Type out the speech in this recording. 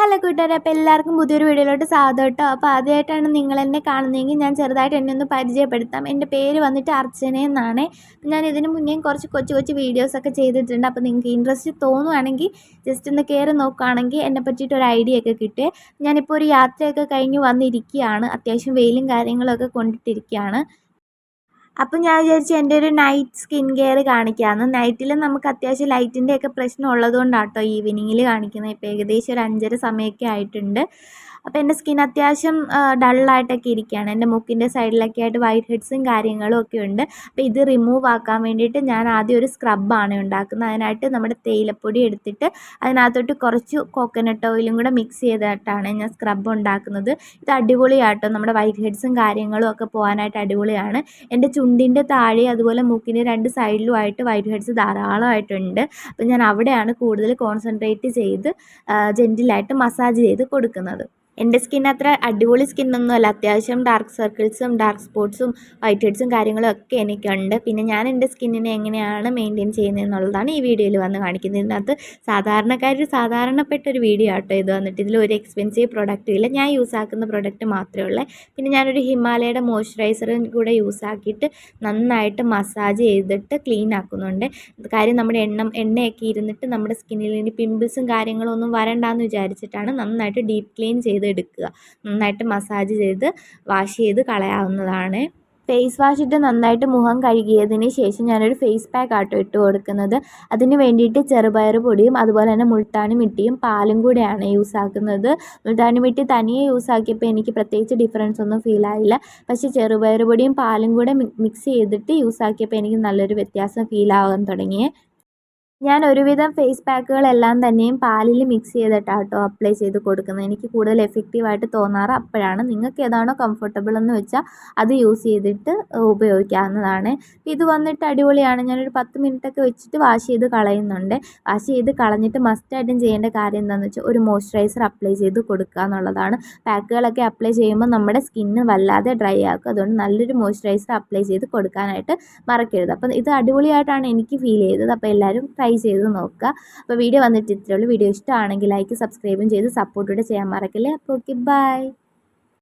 Hello കൂട്ടുകാരെ അപ്പോൾ എല്ലാവർക്കും പുതിയൊരു വീഡിയോയിലോട്ട് സ്വാഗതം കേട്ടോ. അപ്പോൾ ആദ്യമായിട്ടാണ് നിങ്ങൾ എന്നെ കാണുന്നതെങ്കിൽ ഞാൻ ചെറുതായിട്ട് എന്നെ ഒന്ന് പരിചയപ്പെടുത്താം. എന്റെ പേര് വന്നിട്ട് അർച്ചന എന്നാണ്. ഞാൻ ഇതിന് മുന്നേ കുറച്ച് കൊച്ചു കൊച്ചു വീഡിയോസൊക്കെ ചെയ്തിട്ടുണ്ട്. അപ്പോൾ നിങ്ങൾക്ക് ഇൻട്രസ്റ്റ് തോന്നുവാണെങ്കിൽ ജസ്റ്റ് ഒന്ന് കയറി നോക്കുകയാണെങ്കിൽ എന്നെ പറ്റിയിട്ട് ഒരു ഐഡിയ ഒക്കെ കിട്ടുക ഞാനിപ്പോൾ ഒരു യാത്രയൊക്കെ കഴിഞ്ഞ് വന്നിരിക്കുകയാണ്. അത്യാവശ്യം വെയിലും കാര്യങ്ങളൊക്കെ കൊണ്ടിട്ടിരിക്കുകയാണ്. അപ്പം ഞാൻ വിചാരിച്ചു എന്റെ ഒരു നൈറ്റ് സ്കിൻ കെയർ കാണിക്കാമെന്ന് നൈറ്റിൽ നമുക്ക് അത്യാവശ്യം ലൈറ്റിന്റെ ഒക്കെ പ്രശ്നം ഉള്ളതുകൊണ്ടാണ് കേട്ടോ ഈവനിങ്ങിൽ കാണിക്കുന്നത്. ഇപ്പോൾ ഏകദേശം ഒരു അഞ്ചര സമയമൊക്കെ ആയിട്ടുണ്ട്. അപ്പോൾ എന്റെ സ്കിൻ അത്യാവശ്യം ഡള്ളായിട്ടൊക്കെ ഇരിക്കുകയാണ് എന്റെ മുക്കിന്റെ സൈഡിലൊക്കെ ആയിട്ട് വൈറ്റ് ഹെഡ്സും കാര്യങ്ങളും ഒക്കെ ഉണ്ട്. അപ്പോൾ ഇത് റിമൂവ് ആക്കാൻ വേണ്ടിയിട്ട് ഞാൻ ആദ്യം ഒരു സ്ക്രബാണ് ഉണ്ടാക്കുന്നത്. അതിനായിട്ട് നമ്മുടെ തേയിലപ്പൊടി എടുത്തിട്ട് അതിനകത്തോട്ട് കുറച്ച് കോക്കനട്ട് ഓയിലും കൂടെ മിക്സ് ചെയ്തിട്ടാണ് ഞാൻ സ്ക്രബ് ഉണ്ടാക്കുന്നത്. ഇത് അടിപൊളിയാട്ടോ. നമ്മുടെ വൈറ്റ് ഹെഡ്സും കാര്യങ്ങളും ഒക്കെ പോകാനായിട്ട് അടിപൊളിയാണ്. എന്റെ ചുണ്ടിന്റെ താഴെ അതുപോലെ മൂക്കിന്റെ രണ്ട് സൈഡിലുമായിട്ട് വൈറ്റ് ഹെഡ്സ് ധാരാളമായിട്ടുണ്ട്. അപ്പോൾ ഞാൻ അവിടെയാണ് കൂടുതൽ കോൺസെൻട്രേറ്റ് ചെയ്ത് ജെന്റിലായിട്ട് മസാജ് ചെയ്ത് കൊടുക്കുന്നത്. എന്റെ സ്കിൻ അത്ര അടിപൊളി സ്കിന്നൊന്നും അല്ല അത്യാവശ്യം ഡാർക്ക് സർക്കിൾസും ഡാർക്ക് സ്പോട്ട്സും വൈറ്റ് ഹെഡ്സും കാര്യങ്ങളും ഒക്കെ എനിക്കുണ്ട്. പിന്നെ ഞാൻ എന്റെ സ്കിന്നിനെ എങ്ങനെയാണ് മെയിന്റെയിൻ ചെയ്യുന്നത് എന്നുള്ളതാണ് ഈ വീഡിയോയിൽ വന്ന് കാണിക്കുന്നത്. ഇതിനകത്ത് സാധാരണക്കാർ സാധാരണപ്പെട്ട ഒരു വീഡിയോ ആട്ടോ ഇത് വന്നിട്ട്. ഇതിൽ ഒരു എക്സ്പെൻസീവ് പ്രൊഡക്റ്റും ഇല്ല. ഞാൻ യൂസ് ആക്കുന്ന പ്രൊഡക്റ്റ് മാത്രമേ ഉള്ളൂ. പിന്നെ ഞാനൊരു ഹിമാലയയുടെ മോയ്സ്ചറൈസറും കൂടെ യൂസ് ആക്കിയിട്ട് നന്നായിട്ട് മസാജ് ചെയ്തിട്ട് ക്ലീൻ ആക്കുന്നുണ്ട്. കാര്യം നമ്മുടെ എണ്ണ എണ്ണയൊക്കെ ഇരുന്നിട്ട് നമ്മുടെ സ്കിന്നിൽ ഇനി പിമ്പിൾസും കാര്യങ്ങളൊന്നും വരണ്ടെന്ന് വിചാരിച്ചിട്ടാണ് നന്നായിട്ട് ഡീപ്പ് ക്ലീൻ ചെയ്ത് എടുക്കുക. നന്നായിട്ട് മസാജ് ചെയ്ത് വാഷ് ചെയ്ത് കളയാവുന്നതാണ്. ഫേസ് വാഷ് ഇട്ട് നന്നായിട്ട് മുഖം കഴുകിയതിന് ശേഷം ഞാനൊരു ഫേസ് പാക്ക് ആട്ടോ ഇട്ട് കൊടുക്കുന്നത്. അതിന് വേണ്ടിയിട്ട് ചെറുപയർ പൊടിയും അതുപോലെ തന്നെ മുൾട്ടാണി മിട്ടിയും പാലും കൂടെയാണ് യൂസ് ആക്കുന്നത്. മുൾട്ടാണി മിട്ടി തനിയെ യൂസ് ആക്കിയപ്പോൾ എനിക്ക് പ്രത്യേകിച്ച് ഡിഫറൻസ് ഒന്നും ഫീൽ ആയില്ല. പക്ഷേ ചെറുപയർ പൊടിയും പാലും കൂടെ മിക്സ് ചെയ്തിട്ട് യൂസ് ആക്കിയപ്പോൾ എനിക്ക് നല്ലൊരു വ്യത്യാസം ഫീൽ ആകാൻ തുടങ്ങി. ഞാൻ ഒരുവിധം ഫേസ് പാക്കുകളെല്ലാം തന്നെയും പാലിൽ മിക്സ് ചെയ്തിട്ടാണ് കേട്ടോ അപ്ലൈ ചെയ്ത് കൊടുക്കുന്നത്. എനിക്ക് കൂടുതൽ എഫക്റ്റീവായിട്ട് തോന്നാറ് അപ്പോഴാണ്. നിങ്ങൾക്ക് ഏതാണോ കംഫർട്ടബിൾ എന്ന് വെച്ചാൽ അത് യൂസ് ചെയ്തിട്ട് ഉപയോഗിക്കാവുന്നതാണ്. ഇത് വന്നിട്ട് അടിപൊളിയാണ്. ഞാനൊരു പത്ത് മിനിറ്റൊക്കെ വെച്ചിട്ട് വാഷ് ചെയ്ത് കളയുന്നുണ്ട്. വാഷ് ചെയ്ത് കളഞ്ഞിട്ട് മസ്റ്റായിട്ടും ചെയ്യേണ്ട കാര്യം എന്താണെന്ന് വെച്ചാൽ ഒരു മോയ്സ്ചറൈസർ അപ്ലൈ ചെയ്ത് കൊടുക്കുക എന്നുള്ളതാണ്. പാക്കുകളൊക്കെ അപ്ലൈ ചെയ്യുമ്പോൾ നമ്മുടെ സ്കിന്ന് വല്ലാതെ ഡ്രൈ ആക്കും. അതുകൊണ്ട് നല്ലൊരു മോയ്സ്ചറൈസർ അപ്ലൈ ചെയ്ത് കൊടുക്കാനായിട്ട് മറക്കരുത്. അപ്പം ഇത് അടിപൊളിയായിട്ടാണ് എനിക്ക് ഫീൽ ചെയ്തത്. അപ്പോൾ എല്ലാവരും ട്രൈ ട്രൈ ചെയ്ത് നോക്കുക. അപ്പോൾ വീഡിയോ വന്നിട്ട് ഇത്രയുള്ളൂ വീഡിയോ ഇഷ്ടമാണെങ്കിൽ ലൈക്ക് സബ്സ്ക്രൈബും ചെയ്ത് സപ്പോർട്ടൂടെ ചെയ്യാൻ മറക്കല്ലേ? അപ്പോൾ ഓക്കെ ബൈ